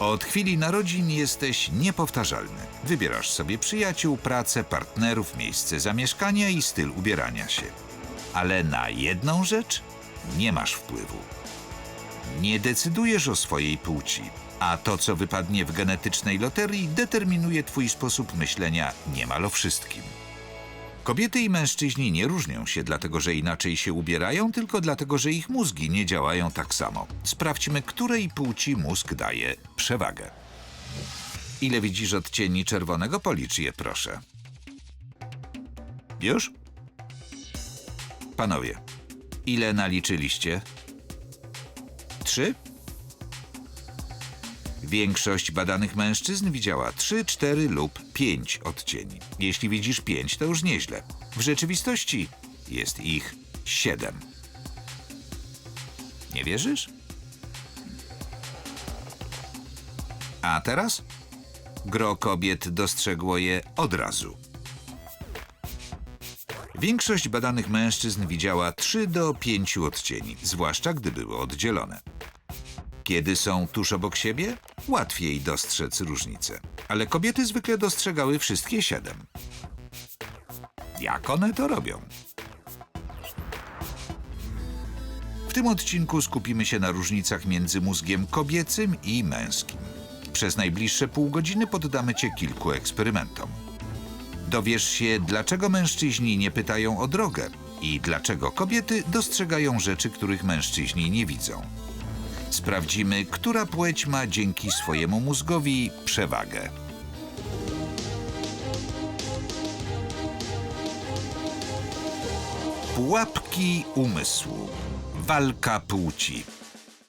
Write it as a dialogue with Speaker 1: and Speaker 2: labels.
Speaker 1: Od chwili narodzin jesteś niepowtarzalny. Wybierasz sobie przyjaciół, pracę, partnerów, miejsce zamieszkania i styl ubierania się. Ale na jedną rzecz nie masz wpływu. Nie decydujesz o swojej płci, a to, co wypadnie w genetycznej loterii, determinuje twój sposób myślenia niemal o wszystkim. Kobiety i mężczyźni nie różnią się dlatego, że inaczej się ubierają, tylko dlatego, że ich mózgi nie działają tak samo. Sprawdźmy, której płci mózg daje przewagę. Ile widzisz odcieni czerwonego? Policz je, proszę. Już? Panowie, ile naliczyliście? Trzy? Większość badanych mężczyzn widziała 3, 4 lub 5 odcieni. Jeśli widzisz 5, to już nieźle. W rzeczywistości jest ich 7. Nie wierzysz? A teraz? Gro kobiet dostrzegło je od razu. Większość badanych mężczyzn widziała 3 do 5 odcieni, zwłaszcza gdy były oddzielone. Kiedy są tuż obok siebie, łatwiej dostrzec różnice. Ale kobiety zwykle dostrzegały wszystkie siedem. Jak one to robią? W tym odcinku skupimy się na różnicach między mózgiem kobiecym i męskim. Przez najbliższe pół godziny poddamy Cię kilku eksperymentom. Dowiesz się, dlaczego mężczyźni nie pytają o drogę i dlaczego kobiety dostrzegają rzeczy, których mężczyźni nie widzą. Sprawdzimy, która płeć ma dzięki swojemu mózgowi przewagę. Pułapki umysłu. Walka płci.